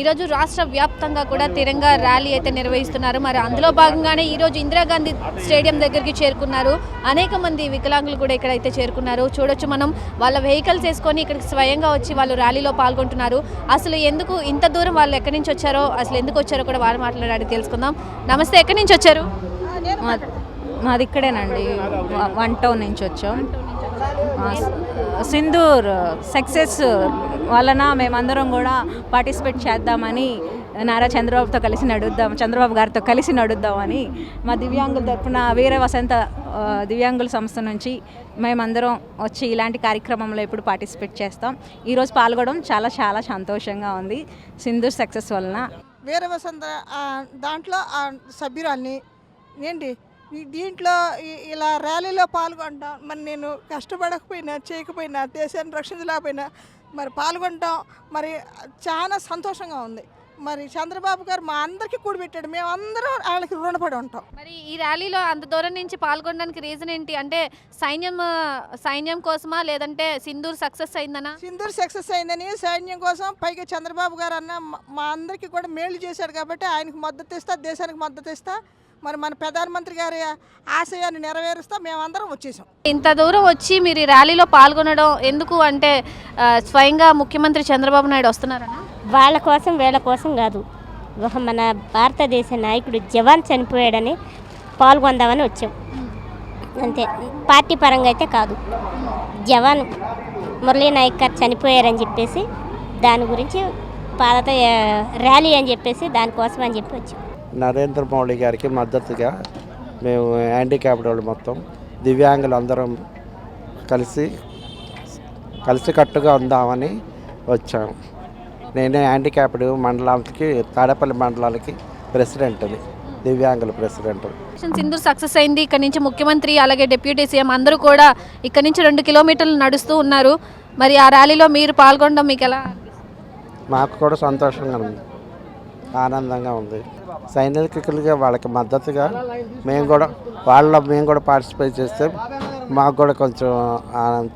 ఈరోజు రాష్ట్ర వ్యాప్తంగా కూడా తిరంగా ర్యాలీ అయితే నిర్వహిస్తున్నారు. మరి అందులో భాగంగానే ఈరోజు ఇందిరాగాంధీ స్టేడియం దగ్గరికి చేరుకున్నారు. అనేక మంది వికలాంగులు కూడా ఇక్కడ అయితే చేరుకున్నారు. చూడొచ్చు మనం వాళ్ళ వెహికల్స్ వేసుకొని ఇక్కడికి స్వయంగా వచ్చి వాళ్ళు ర్యాలీలో పాల్గొంటున్నారు. అసలు ఎందుకు ఇంత దూరం వాళ్ళు ఎక్కడి నుంచి వచ్చారో అసలు ఎందుకు వచ్చారో కూడా వాళ్ళు మాట్లాడాడి తెలుసుకుందాం. నమస్తే ఎక్కడి నుంచి వచ్చారు? మాది ఇక్కడేనండి. వన్ టౌన్ నుంచి వచ్చాం. సింధూర్ సక్సెస్ వలన మేమందరం కూడా పార్టిసిపేట్ చేద్దామని నారా చంద్రబాబుతో కలిసి నడుద్దాం చంద్రబాబు గారితో కలిసి నడుద్దామని మా దివ్యాంగుల తరఫున వీర వసంత దివ్యాంగుల సంస్థ నుంచి మేమందరం వచ్చి ఇలాంటి కార్యక్రమంలో ఇప్పుడు పార్టిసిపేట్ చేస్తాం. ఈరోజు పాల్గొనడం చాలా చాలా సంతోషంగా ఉంది. సింధూర్ సక్సెస్ వలన. వీర వసంత దాంట్లో సభ్యురాల్ని ఏంటి? దీంట్లో ఇలా ర్యాలీలో పాల్గొంటాం మరి నేను కష్టపడకపోయినా చేయకపోయినా దేశాన్ని రక్షించలేకపోయినా మరి పాల్గొనటం మరి చాలా సంతోషంగా ఉంది. మరి చంద్రబాబు గారు మా అందరికీ కూడిపెట్టాడు మేమందరం ఆయనకి రుణపడి ఉంటాం. మరి ఈ ర్యాలీలో అంత దూరం నుంచి పాల్గొనడానికి రీజన్ ఏంటి? అంటే సైన్యం సైన్యం కోసమా? లేదంటే సింధూర్ సక్సెస్ అయిందనా? సింధూర్ సక్సెస్ అయిందని సైన్యం కోసం పైగా చంద్రబాబు గారు అన్న మా- అందరికీ కూడా మేలు చేశాడు కాబట్టి ఆయనకు మద్దతు ఇస్తా దేశానికి మద్దతు ఇస్తా. మరి మన ప్రధానమంత్రి గారి ఆశయాన్ని నెరవేరుస్తా. మేమందరం వచ్చేసాం. ఇంత దూరం వచ్చి మీరు ఈ ర్యాలీలో పాల్గొనడం ఎందుకు? అంటే స్వయంగా ముఖ్యమంత్రి చంద్రబాబు నాయుడు వస్తున్నారనా? వాళ్ళ కోసం వీళ్ళ కోసం కాదు. ఒక మన భారతదేశ నాయకుడు జవాన్ చనిపోయాడని పాల్గొందామని వచ్చాం. అంతే. పార్టీ పరంగా అయితే కాదు. జవాన్ మురళీ నాయక్ గారు చనిపోయారని చెప్పేసి దాని గురించి పాదత ర్యాలీ అని చెప్పేసి దానికోసం అని చెప్పి వచ్చాం. నరేంద్ర మోడీ గారికి మద్దతుగా మేము హ్యాండిక్యాప్డ్ వాళ్ళు మొత్తం దివ్యాంగులు అందరం కలిసి కలిసికట్టుగా ఉందామని వచ్చాము నేనే హ్యాండిక్యాప్డ్ మండలానికి తాడేపల్లి మండలానికి ప్రెసిడెంట్ని దివ్యాంగుల ప్రెసిడెంట్. సింధూర్ సక్సెస్ అయింది. ఇక్కడ నుంచి ముఖ్యమంత్రి అలాగే డిప్యూటీ సీఎం అందరూ కూడా ఇక్కడ నుంచి రెండు కిలోమీటర్లు నడుస్తూ ఉన్నారు. మరి ఆ ర్యాలీలో మీరు పాల్గొనడం మీకు ఎలా మాకు కూడా సంతోషంగా ఉంది. ఆనందంగా ఉంది. సైనికులుగా వాళ్ళకి మద్దతుగా మేము కూడా వాళ్ళ మేము కూడా పార్టిసిపేట్ చేస్తే మాకు కూడా కొంచెం ఆనంద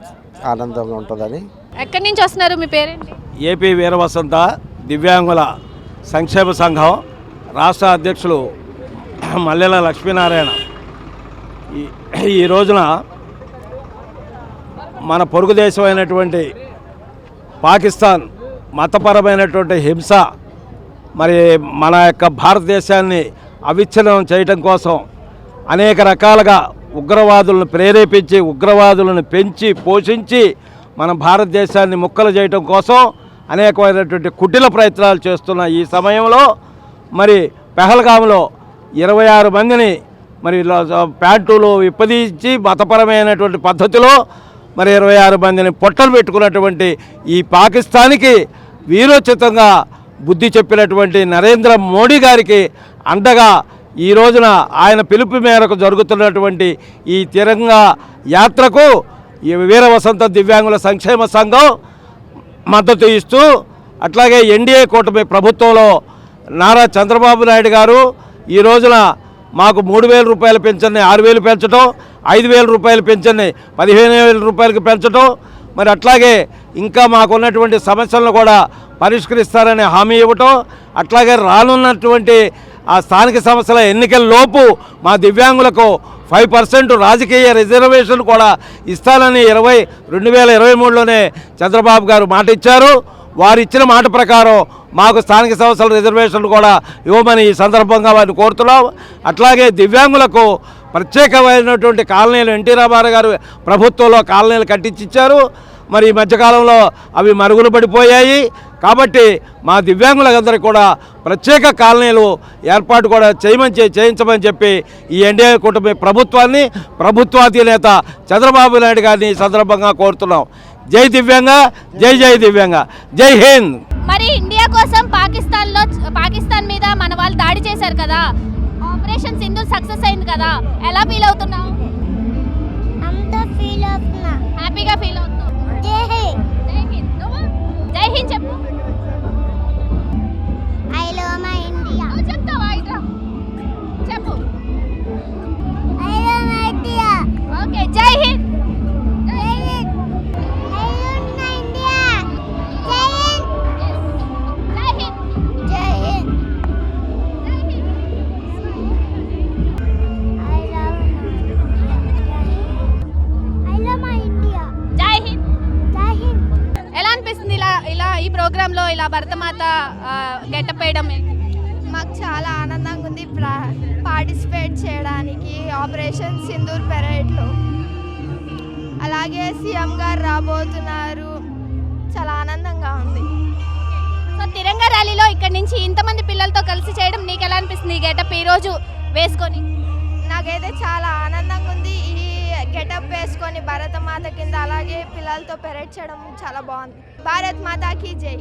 ఆనందంగా ఉంటుందని. ఎక్కడి నుంచి వస్తున్నారు? మీ పేరేంటి? ఏపీ వీరవసంత దివ్యాంగుల సంక్షేమ సంఘం రాష్ట్ర అధ్యక్షులు మల్లెల లక్ష్మీనారాయణ. ఈ ఈ రోజున మన పొరుగు దేశమైనటువంటి పాకిస్తాన్ మతపరమైనటువంటి హింస మరి మన యొక్క భారతదేశాన్ని అవిచ్ఛిన్నం చేయటం కోసం అనేక రకాలుగా ఉగ్రవాదులను ప్రేరేపించి ఉగ్రవాదులను పెంచి పోషించి మన భారతదేశాన్ని ముక్కలు చేయటం కోసం అనేకమైనటువంటి కుటిల ప్రయత్నాలు చేస్తున్న ఈ సమయంలో మరి పెహల్గాంలో ఇరవై ఆరు మందిని మరి ప్యాంటులు విప్పదీచి మతపరమైనటువంటి పద్ధతిలో మరి ఇరవై ఆరు మందిని పొట్టలు పెట్టుకున్నటువంటి ఈ పాకిస్తాన్కి వీరోచితంగా బుద్ధి చెప్పినటువంటి నరేంద్ర మోడీ గారికి అండగా ఈ రోజున ఆయన పిలుపు మేరకు జరుగుతున్నటువంటి ఈ తిరంగా యాత్రకు ఈ వీర వసంత దివ్యాంగుల సంక్షేమ సంఘం మద్దతు ఇస్తూ అట్లాగే ఎన్డీఏ కూటమి ప్రభుత్వంలో నారా చంద్రబాబు నాయుడు గారు ఈ రోజున మాకు మూడు వేల రూపాయలు పెన్షన్ని ఆరు వేలు పెంచడం ఐదు వేల రూపాయలు పెన్షన్ని పదిహేను వేల రూపాయలకి పెంచడం మరి అట్లాగే ఇంకా మాకున్నటువంటి సమస్యలను కూడా పరిష్కరిస్తారని హామీ ఇవ్వటం అట్లాగే రానున్నటువంటి ఆ స్థానిక సంస్థల ఎన్నికల లోపు మా దివ్యాంగులకు ఫైవ్ పర్సెంట్ రాజకీయ రిజర్వేషన్ కూడా ఇస్తానని ఇరవై రెండు వేల ఇరవై మూడులోనే చంద్రబాబు గారు మాట ఇచ్చారు వారు ఇచ్చిన మాట ప్రకారం మాకు స్థానిక సంస్థల రిజర్వేషన్ కూడా ఇవ్వమని ఈ సందర్భంగా వారిని కోరుతున్నాం. అట్లాగే దివ్యాంగులకు ప్రత్యేకమైనటువంటి కాలనీలు ఎన్టీ రామారావు గారు ప్రభుత్వంలో కాలనీలు కట్టించిచ్చారు. మరి ఈ మధ్యకాలంలో అవి మరుగులు పడిపోయాయి. కాబట్టి మా దివ్యాంగులందరికీ కూడా ప్రత్యేక కాలనీలు ఏర్పాటు కూడా చేయమని చే- చేయించమని చెప్పి ఈ ఎన్డీఏ కూటమి ప్రభుత్వాన్ని ప్రభుత్వాధినేత చంద్రబాబు నాయుడు గారిని సందర్భంగా కోరుతున్నాం. జై దివ్యాంగ జై జై దివ్యాంగ జై హింద్. మరి ఇండియా కోసం పాకిస్తాన్లో పాకిస్తాన్ మీద మన వాళ్ళు దాడి చేశారు కదా. ఆపరేషన్ సింధూర్ సక్సెస్ అయింది కదా. ఎలా ఫీల్ అవుతున్నావు? అంత ఫీల్ అవుతున్నా. హ్యాపీగా ఇలా ఈ ప్రోగ్రాంలో ఇలా భరతమాత గెటప్ వేయడం? మాకు చాలా ఆనందంగా ఉంది. ప్రా- పార్టిసిపేట్ చేయడానికి ఆపరేషన్ సింధూర్ పెరేడ్లో అలాగే సీఎం గారు రాబోతున్నారు. చాలా ఆనందంగా ఉంది. సో తిరంగా ర్యాలీలో ఇక్కడ నుంచి ఇంతమంది పిల్లలతో కలిసి చేయడం నీకు ఎలా అనిపిస్తుంది ఈ గెటప్ ఈ రోజు వేసుకొని? నాకైతే చాలా ఆనందంగా ఉంది. గెటప్ వేసుకొని భారత మాత కింద అలాగే పిల్లలతో పెరేడ్ చేయడం చాలా బాగుంది. భారత్ మాతాకి జై.